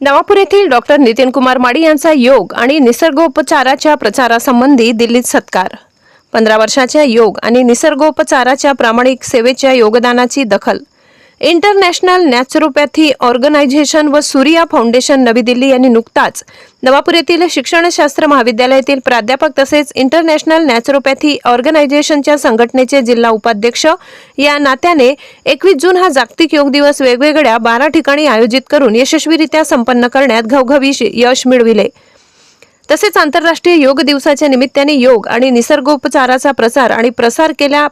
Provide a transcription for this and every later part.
नवापूर येथील डॉक्टर नितीन कुमार माडी यांचा योग आणि निसर्गोपचाराच्या प्रचारासंबंधी दिल्लीत सत्कार. पंधरा वर्षाच्या योग आणि निसर्गोपचाराच्या प्रामाणिक सेवेच्या योगदानाची दखल इंटरनॅशनल नॅचरोपॅथी ऑर्गनायझेशन व सूर्या फाउंडेशन नवी दिल्ली यांनी नुकताच नवापूर येथील शिक्षणशास्त्र महाविद्यालयातील प्राध्यापक तसेच इंटरनॅशनल नॅचरोपॅथी ऑर्गनायझेशनच्या संघटनेचे जिल्हा उपाध्यक्ष या नात्याने एकवीस जून हा जागतिक योग दिवस वेगवेगळ्या बारा ठिकाणी आयोजित करून यशस्वीरित्या संपन्न करण्यात घवघवी यश मिळविले. तसेच आंतरराष्ट्रीय योग दिवसाच्या निमित्ताने योग आणि निसर्गोपचाराचा प्रसार आणि प्रसार केल्या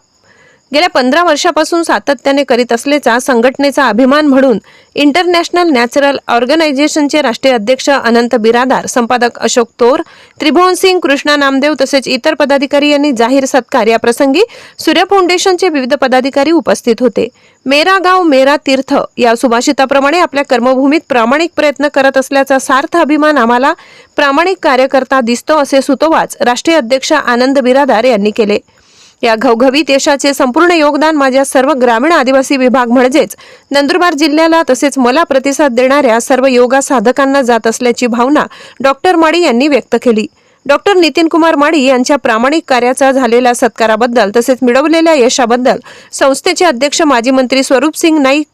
गेल्या पंधरा वर्षापासून सातत्याने करीत असल्याचा संघटनेचा अभिमान म्हणून इंटरनॅशनल नॅचरल ऑर्गनायझेशनचे राष्ट्रीय अध्यक्ष अनंत बिरादार संपादक अशोक तोर त्रिभुवन सिंग कृष्णा नामदेव तसेच इतर पदाधिकारी यांनी जाहीर सत्कार. या प्रसंगी सूर्य फाउंडेशनचे विविध पदाधिकारी उपस्थित होते. मेरा गाव मेरा तीर्थ या सुभाषिताप्रमाणे आपल्या कर्मभूमीत प्रामाणिक प्रयत्न करत असल्याचा सार्थ अभिमान आम्हाला प्रामाणिक कार्यकर्ता दिसतो असे सुतोवाच राष्ट्रीय अध्यक्ष आनंद बिरादार यांनी केले. या घवघवीत यशाचे संपूर्ण योगदान माझ्या सर्व ग्रामीण आदिवासी विभाग म्हणजेच नंदुरबार जिल्ह्याला तसेच मला प्रतिसाद देणाऱ्या सर्व योगा साधकांना जात असल्याची भावना डॉक्टर माडी यांनी व्यक्त केली. डॉक्टर नितीन कुमार माडी यांच्या प्रामाणिक कार्याचा झालेल्या सत्काराबद्दल तसेच मिळवलेल्या यशाबद्दल संस्थेचे अध्यक्ष माजी मंत्री स्वरूप सिंग नाईक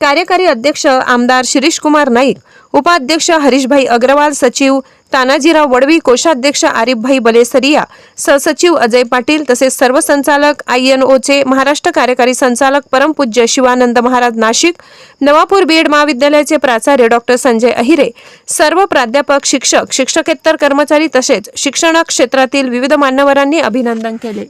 कार्यकारी अध्यक्ष आमदार शिरीष कुमार नाईक उपाध्यक्ष हरीशभाई अग्रवाल सचिव तानाजीराव वडवी कोषाध्यक्ष आरिफभाई बलेसरिया सहसचिव अजय पाटील तसेच सर्व संचालक आय एन ओचे महाराष्ट्र कार्यकारी संचालक परमपूज्य शिवानंद महाराज नाशिक नवापूर बीएड महाविद्यालयाचे प्राचार्य डॉक्टर संजय अहिरे सर्व प्राध्यापक शिक्षक शिक्षकेतर कर्मचारी तसेच शिक्षण क्षेत्रातील विविध मान्यवरांनी अभिनंदन केले.